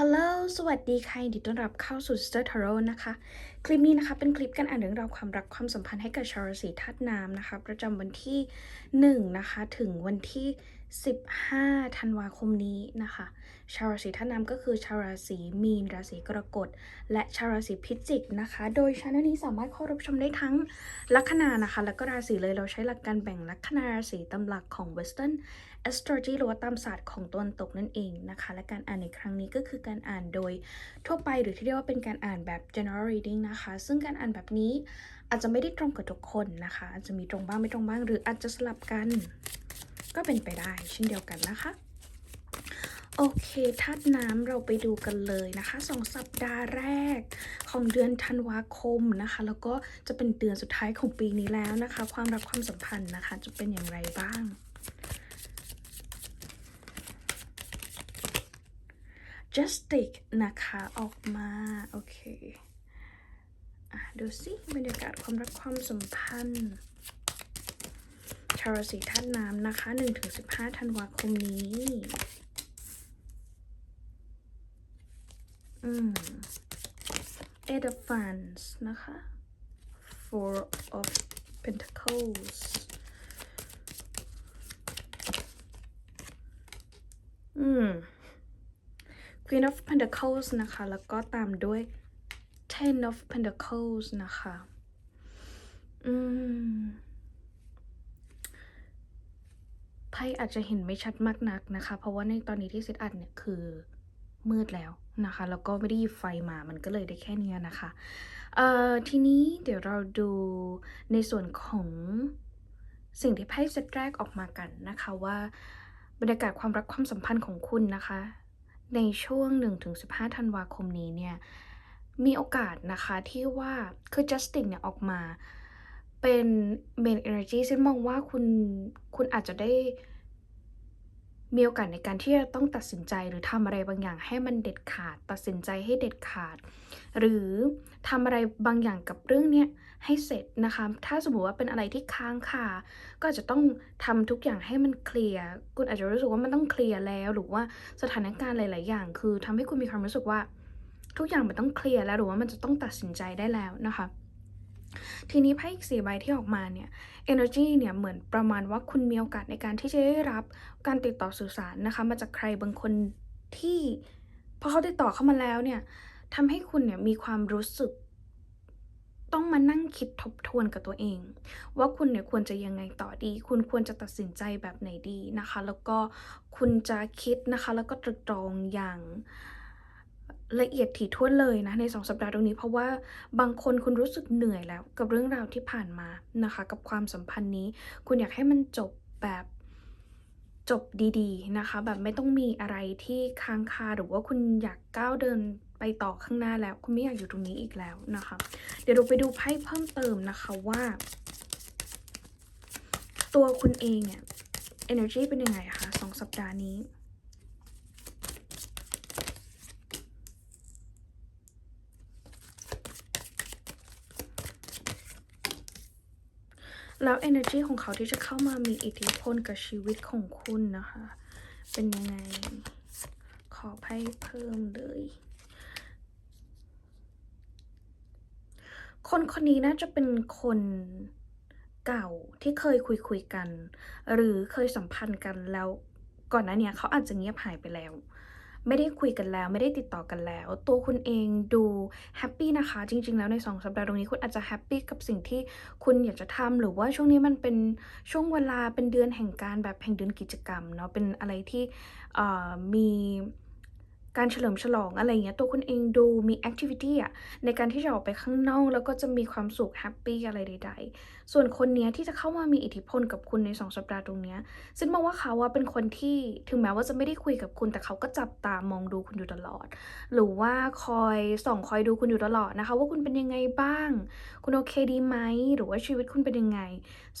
ฮัลโหล สวัสดีค่ะยินดีต้อนรับเข้าสู่ Sister Tarot นะคะ คลิปนี้นะคะเป็นคลิปการอ่านเรื่องราวความรักความสัมพันธ์ให้กับชาวราศีธาตุน้ำนะคะ ประจำวันที่ 1 นะคะ ถึงวันที่ 15 ธันวาคมนี้นะคะ ชาวราศีธานำก็คือชาวราศีมีน ราศีกรกฎ และชาวราศีพิจิกนะคะ โดยช anel นี้สามารถเข้ารับชมได้ทั้งลัคนานะคะ แล้วก็ราศีเลยเราใช้หลักการแบ่งลัคนาราศีตำหลักของ Western astrology หรือว่าตามศาสตร์ของตะวันตกนั่นเองนะคะ และการอ่านในครั้งนี้ก็คือการอ่านโดยทั่วไปหรือที่เรียกว่าเป็นการอ่านแบบ general reading นะคะ ซึ่งการอ่านแบบนี้อาจจะไม่ได้ตรงกับทุกคนนะคะ อาจจะมีตรงบ้างไม่ตรงบ้าง หรืออาจจะสลับกัน ก็เป็นไปได้เช่นเดียวกันนะคะโอเคธาตุน้ำเราไปดูกันเลยนะคะสองสัปดาห์แรกของเดือนธันวาคมนะคะ แล้วก็จะเป็นเดือนสุดท้ายของปีนี้แล้วนะคะ ความรักความสัมพันธ์นะคะ จะเป็นอย่างไรบ้าง Justic นะคะออกมา โอเคอะดูสิบรรยากาศความรักความสัมพันธ์ ชาวราศีธาตุน้ำนะคะ1-15ธันวาคมนี้ อืม Eight of Wands นะคะ Four of Pentacles อืม Queen of Pentacles นะคะ แล้วก็ตามด้วย Ten of Pentacles นะคะ อืม ไพ่อาจจะเห็นไม่ชัดมากนักนะคะ เพราะว่าในตอนนี้ที่เซตอัดเนี่ยคือมืดแล้วนะคะ แล้วก็ไม่ได้หยิบไฟมามันก็เลยได้แค่นี้นะคะเอ่อทีนี้เดี๋ยวเราดูในส่วนของสิ่งที่ไพ่เซตแรกออกมากันนะคะว่าบรรยากาศความรักความสัมพันธ์ของคุณนะคะ ในช่วง 1-15 ธันวาคมนี้เนี่ยมีโอกาสนะคะที่ว่าคือ Justin เนี่ยออกมา เป็น Main Energy ซึ่งมองว่าคุณคุณอาจจะได้มีโอกาสในการที่จะต้องตัดสินใจหรือทำอะไรบางอย่างให้มันเด็ดขาด ตัดสินใจให้เด็ดขาด หรือทำอะไรบางอย่างกับเรื่องเนี้ยให้เสร็จนะคะ ถ้าสมมติว่าเป็นอะไรที่ค้างคาก็อาจจะต้องทำทุกอย่างให้มันเคลียร์คุณอาจจะรู้สึกว่ามันต้องเคลียร์แล้ว หรือว่าสถานการณ์หลาย ๆ อย่าง คือทำให้คุณมีความรู้สึกว่า ทุกอย่างมันต้องเคลียร์แล้วหรือว่ามันจะต้องตัดสินใจได้แล้วนะคะ ทีนี้ไพ่อีกสี่ใบที่ออกมาเนี่ย energy เนี่ยเหมือนประมาณว่าคุณมีโอกาสในการที่จะได้รับการติดต่อสื่อสารนะคะ มาจากใครบางคนที่พอเขาติดต่อเข้ามาแล้วเนี่ยทำให้คุณเนี่ยมีความรู้สึก ต้องมานั่งคิดทบทวนกับตัวเอง ว่าคุณเนี่ยควรจะยังไงต่อดี คุณควรจะตัดสินใจแบบไหนดีนะคะ แล้วก็คุณจะคิดนะคะ แล้วก็ตรึกตรองอย่าง ละเอียดถี่ถ้วนเลยนะในสองสัปดาห์ตรงนี้ เพราะว่าบางคนคุณรู้สึกเหนื่อยแล้ว กับเรื่องราวที่ผ่านมานะคะ กับความสัมพันธ์นี้ คุณอยากให้มันจบแบบจบดีๆนะคะ แบบไม่ต้องมีอะไรที่ค้างคาหรือว่าคุณอยากก้าวเดินไปต่อข้างหน้าแล้ว คุณไม่อยากอยู่ตรงนี้อีกแล้วนะคะ เดี๋ยวเราไปดูไพ่เพิ่มเติมนะคะว่า ตัวคุณเองเนี่ย energy เป็นยังไงคะสองสัปดาห์นี้ แล้ว energy ของเขาที่จะเข้ามามีอิทธิพลกับชีวิตของคุณนะคะ เป็นยังไง ขอไพ่เพิ่มเลย คนคนนี้น่าจะเป็นคนเก่าที่เคยคุยคุยกัน หรือเคยสัมพันธ์กันแล้วก่อนหน้านี้เขาอาจจะเงียบหายไปแล้ว ไม่ได้คุยกันแล้ว ไม่ได้ติดต่อกันแล้ว ตัวคุณเองดูแฮปปี้นะคะ จริง ๆ แล้วในสองสัปดาห์ตรงนี้คุณอาจจะแฮปปี้กับสิ่งที่คุณอยากจะทำหรือว่าช่วงนี้มันเป็นช่วงเวลาเป็นเดือนแห่งการแบบแห่งเดือนกิจกรรมเนาะเป็นอะไรที่มี การเฉลิมฉลองอะไรเงี้ยตัวคุณเองดูมีแอคทิวิตี้อะในการที่จะออกไปข้างนอกแล้วก็จะมีความสุขแฮปปี้อะไรใดๆ ส่วนคนเนี้ยที่จะเข้ามามีอิทธิพลกับคุณในสองสัปดาห์ตรงเนี้ยซึ่งมองว่าเขาว่าเป็นคนที่ถึงแม้ว่าจะไม่ได้คุยกับคุณ แต่เขาก็จับตามองดูคุณอยู่ตลอด หรือว่าคอยส่องคอยดูคุณอยู่ตลอดนะคะ ว่าคุณเป็นยังไงบ้าง คุณโอเคดีไหมหรือว่าชีวิตคุณเป็นยังไง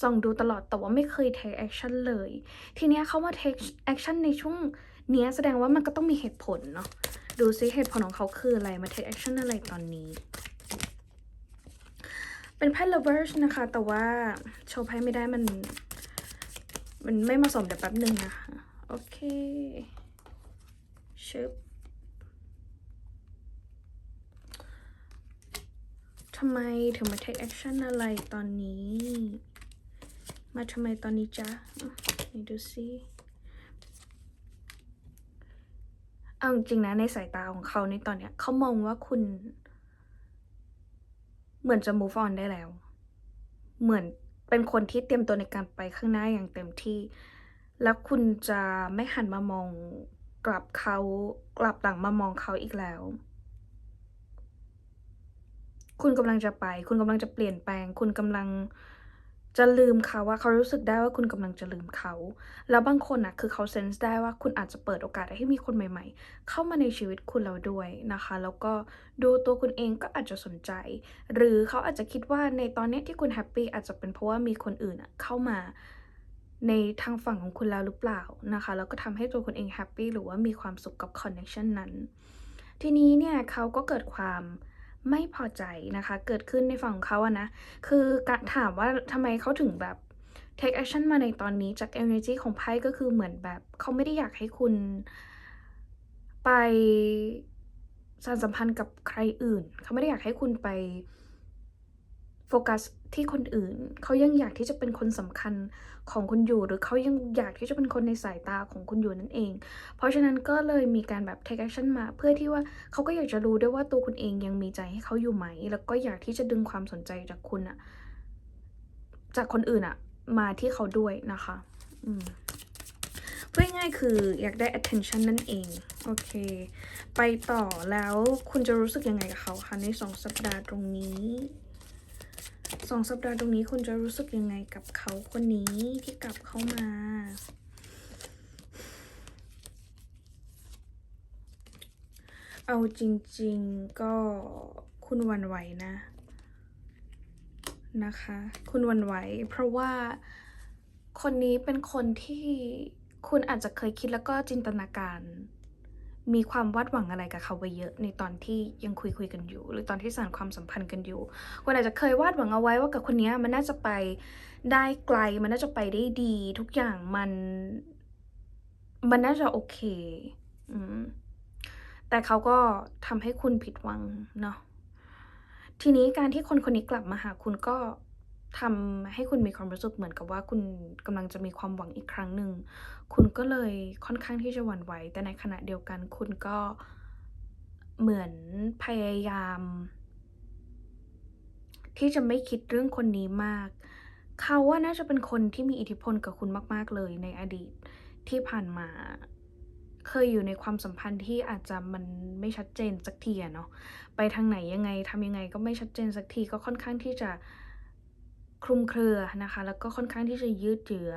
ส่องดูตลอดแต่ว่าไม่เคย take action เลย ทีเนี้ยเขามา take action ในช่วง เนี้ยแสดงว่ามันก็ต้องมีเหตุผลเนาะดูซิเหตุผลของเขาคืออะไรมาเทคแอคชั่นอะไรตอนนี้ เป็นแพ่เบิร์ชนะคะ แต่ว่าโชว์ไพ่ไม่ได้มัน มันไม่มาสมเดี๋ยวแป๊บหนึ่งนะคะ โอเคชึบทำไมถึงมาเทคแอคชั่นอะไรตอนนี้ มาทำไมตอนนี้จ๊ะนี่ดูซิ เอาจริงนะในสายตาของเขาในตอนเนี้ยเขามองว่าคุณ เหมือนจะ move on ได้แล้ว เหมือนเป็นคนที่เตรียมตัวในการไปข้างหน้าอย่างเต็มที่ แล้วคุณจะไม่หันมามองกลับเขากลับหลังมามองเขาอีกแล้ว คุณกำลังจะไป คุณกำลังจะเปลี่ยนแปลง คุณกำลัง จะลืมเขาว่าเขารู้สึกได้ว่าคุณกำลังจะลืมเขา แล้วบางคนอะคือเขาเซนส์ได้ว่าคุณอาจจะเปิดโอกาสให้มีคนใหม่ ๆ เข้ามาในชีวิตคุณแล้วด้วยนะคะ แล้วก็ดูตัวคุณเองก็อาจจะสนใจ หรือเขาอาจจะคิดว่าในตอนนี้ที่คุณแฮปปี้อาจจะเป็นเพราะว่ามีคนอื่นอะเข้ามาในทางฝั่งของคุณแล้วหรือเปล่านะคะ แล้วก็ทำให้ตัวคุณเองแฮปปี้หรือว่ามีความสุขกับคอนเน c ชันนั้น ทีนี้เนี่ยเขาก็เกิดความ ไม่พอใจนะคะ เกิดขึ้นในฝั่งของเขาอะนะ คือการถามว่าทำไมเขาถึงแบบ take action มาในตอนนี้จาก energy ของไพ่ก็คือเหมือนแบบเขาไม่ได้อยากให้คุณไปสานสัมพันธ์กับใครอื่น เขาไม่ได้อยากให้คุณไป โฟกัสที่คนอื่น เขายังอยากที่จะเป็นคนสำคัญของคุณอยู่ หรือเขายังอยากที่จะเป็นคนในสายตาของคุณอยู่นั่นเอง เพราะฉะนั้นก็เลยมีการแบบ take action มา เพื่อที่ว่าเขาก็อยากจะรู้ด้วยว่าตัวคุณเองยังมีใจให้เขาอยู่ไหม แล้วก็อยากที่จะดึงความสนใจจากคุณอะจากคนอื่นอะมาที่เขาด้วยนะคะอืมพูดง่ายคืออยากได้ attention นั่นเอง โอเค ไปต่อแล้วคุณจะรู้สึกยังไงกับเขาคะในสองสัปดาห์ตรงนี้ สองสัปดาห์ตรงนี้คุณจะรู้สึกยังไงกับเขาคนนี้ที่กลับเข้ามา เอาจริงๆก็คุณวันไหวนะ นะคะ คุณวันไหว เพราะว่าคนนี้เป็นคนที่คุณอาจจะเคยคิดแล้วก็จินตนาการ มีความวาดหวังอะไรกับเขาไว้เยอะในตอนที่ยังคุยคุยกันอยู่ หรือตอนที่สานความสัมพันธ์กันอยู่คุณอาจจะเคยวาดหวังเอาไว้ว่ากับคนนี้มันน่าจะไปได้ไกล มันน่าจะไปได้ดี ทุกอย่างมันมันน่าจะโอเคอืมแต่เขาก็ทำให้คุณผิดหวังเนาะทีนี้การที่คนคนนี้กลับมาหาคุณก็ ทำให้คุณมีความรู้สึกเหมือนกับว่าคุณกำลังจะมีความหวังอีกครั้งหนึ่ง คุณก็เลยค่อนข้างที่จะหวั่นไหว แต่ในขณะเดียวกันคุณก็เหมือนพยายาม ที่จะไม่คิดเรื่องคนนี้มาก เขาว่าน่าจะเป็นคนที่มีอิทธิพลกับคุณมาก ๆ เลยในอดีตที่ผ่านมา เคยอยู่ในความสัมพันธ์ที่อาจจะมันไม่ชัดเจนสักทีอะเนาะ ไปทางไหนยังไงทำยังไงก็ไม่ชัดเจนสักทีก็ค่อนข้างที่จะ คลุมเครือนะคะ แล้วก็ค่อนข้างที่จะยืดเยื้อ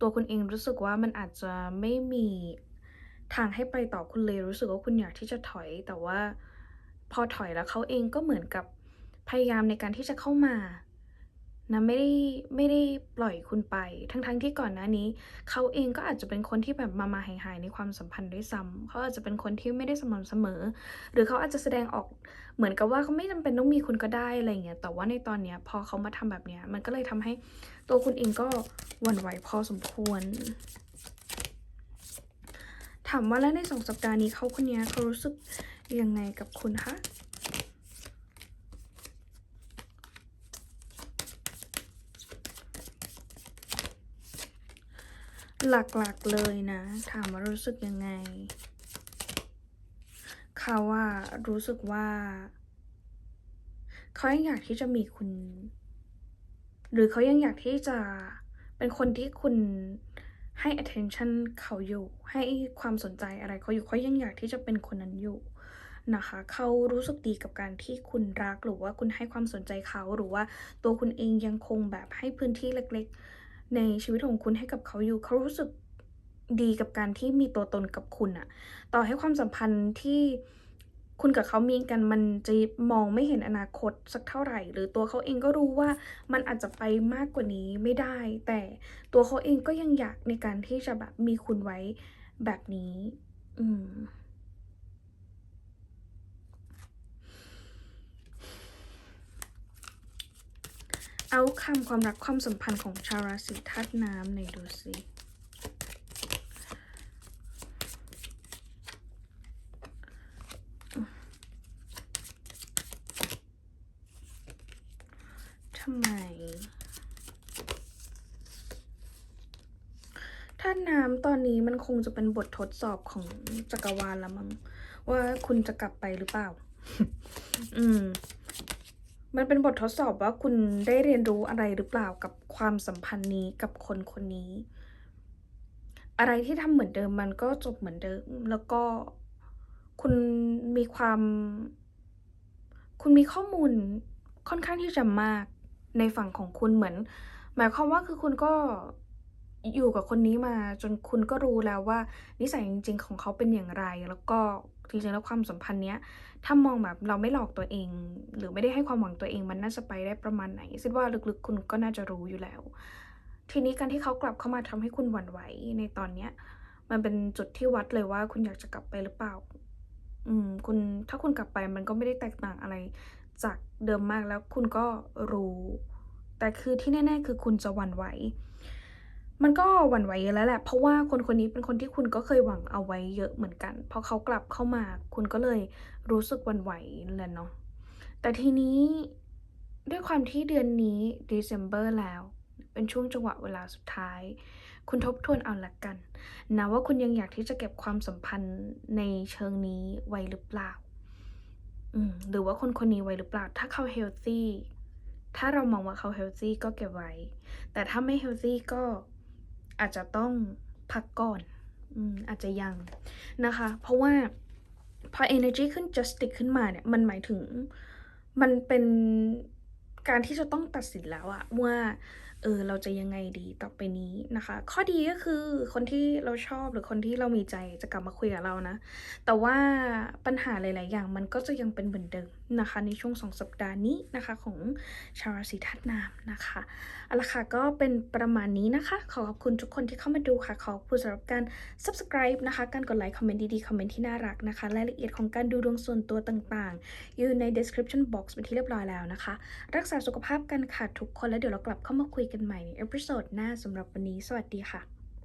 ตัวคุณเองรู้สึกว่ามันอาจจะไม่มีทางให้ไปต่อคุณเลยรู้สึกว่าคุณอยากที่จะถอย แต่ว่าพอถอยแล้วเขาเองก็เหมือนกับพยายามในการที่จะเข้ามา นะไม่ได้ไม่ได้ปล่อยคุณไป ทั้งๆที่ก่อนหน้านี้ เขาเองก็อาจจะเป็นคนที่แบบมามาหายหายในความสัมพันธ์ด้วยซ้ำเขาอาจจะเป็นคนที่ไม่ได้สม่ำเสมอ หรือเขาอาจจะแสดงออกเหมือนกับว่าเขาไม่จำเป็นต้องมีคุณก็ได้อะไรเงี้ยแต่ว่าในตอนเนี้ยพอเขามาทำแบบเนี้ยมันก็เลยทำให้ตัวคุณเองก็หวั่นไหวพอสมควร ถามว่าแล้วในสองสัปดาห์นี้เขาคนนี้เขารู้สึกยังไงกับคุณคะ หลักๆเลยนะ ถามว่ารู้สึกยังไง เขาว่ารู้สึกว่า เขายังอยากที่จะมีคุณ หรือเขายังอยากที่จะเป็นคนที่คุณให้ attention เขาอยู่ ให้ความสนใจอะไรเขาอยู่เขายังอยากที่จะเป็นคนนั้นอยู่นะคะเขารู้สึกดีกับการที่คุณรักหรือว่าคุณให้ความสนใจเขาหรือว่าตัวคุณเองยังคงแบบให้พื้นที่เล็ก ๆ ในชีวิตของคุณให้กับเขาอยู่ เขารู้สึกดีกับการที่มีตัวตนกับคุณอะต่อให้ความสัมพันธ์ที่คุณกับเขามีกันมันจะมองไม่เห็นอนาคตสักเท่าไหร่ หรือตัวเขาเองก็รู้ว่ามันอาจจะไปมากกว่านี้ไม่ได้ แต่ตัวเขาเองก็ยังอยากในการที่จะแบบมีคุณไว้แบบนี้ อืม เอาคำความรักความสัมพันธ์ของชาวราศีธาตุน้ำในดูสิำไมถ้าน้ำตอนนี้มันคงจะเป็นบททดสอบของจักรวาลละมั้งว่าคุณจะกลับไปหรือเปล่า อืม มันเป็นบททดสอบว่าคุณได้เรียนรู้อะไรหรือเปล่ากับความสัมพันธ์นี้กับคนคนนี้ อะไรที่ทำเหมือนเดิมมันก็จบเหมือนเดิม แล้วก็คุณมีความ คุณมีข้อมูลค่อนข้างที่จะมากในฝั่งของคุณเหมือน หมายความว่าคือคุณก็อยู่กับคนนี้มาจนคุณก็รู้แล้วว่า นิสัยจริง ๆ ของเขาเป็นอย่างไรแล้วก็ จริงๆแล้วความสัมพันธ์เนี้ยถ้ามองแบบเราไม่หลอกตัวเอง หรือไม่ได้ให้ความหวังตัวเองมันน่าจะไปได้ประมาณไหนคิดว่าลึกๆคุณก็น่าจะรู้อยู่แล้ว ทีนี้การที่เขากลับเข้ามาทำให้คุณหวั่นไหวในตอนเนี้ยมันเป็นจุดที่วัดเลยว่าคุณอยากจะกลับไปหรือเปล่า อืมคุณถ้าคุณกลับไปมันก็ไม่ได้แตกต่างอะไรจากเดิมมากแล้วคุณก็รู้ แต่คือที่แน่ ๆ คือคุณจะหวั่นไหว มันก็หวั่นไหวเยอะแล้วแหละ เพราะว่าคนคนนี้เป็นคนที่คุณก็เคยหวังเอาไว้เยอะเหมือนกัน พอเขากลับเข้ามา คุณก็เลยรู้สึกหวั่นไหวแหละเนาะ แต่ทีนี้ด้วยความที่เดือนนี้ December แล้ว เป็นช่วงจังหวะเวลาสุดท้าย คุณทบทวนเอาละกันนะว่าคุณยังอยากที่จะเก็บความสัมพันธ์ในเชิงนี้ไว้หรือเปล่า อืม หรือว่าคนคนนี้ไว้หรือเปล่า ถ้าเขา healthy ถ้าเรามองว่าเขา healthy ก็เก็บไว้ แต่ถ้าไม่ healthy ก็ อาจจะต้องพักก่อนอืมอาจจะยังนะคะ เพราะว่าพอ energy ขึ้น justice ขึ้นมาเนี่ย มันหมายถึงมันเป็นการที่จะต้องตัดสินแล้วอะว่าเออเราจะยังไงดีต่อไปนี้นะคะ ข้อดีก็คือคนที่เราชอบหรือคนที่เรามีใจจะกลับมาคุยกับเรานะ แต่ว่าปัญหาหลาย ๆ อย่างมันก็จะยังเป็นเหมือนเดิม นะคะ ในช่วง 2 สัปดาห์นี้นะคะของชาวราศีธาตุน้ำนะคะเอาละค่ะก็เป็นประมาณนี้นะคะ ขอขอบคุณทุกคนที่เข้ามาดูค่ะ ขอบคุณสำหรับการ subscribe นะคะ การกดไลค์ คอมเมนต์ดีๆ คอมเมนต์ที่น่ารักนะคะ รายละเอียดของการดูดวงส่วนตัวต่างๆ อยู่ใน description box เป็นที่เรียบร้อยแล้วนะคะ รักษาสุขภาพกันค่ะทุกคนแล้วเดี๋ยวเรากลับเข้ามาคุยกันใหม่ในเอพิโซดหน้าสำหรับวันนี้สวัสดีค่ะ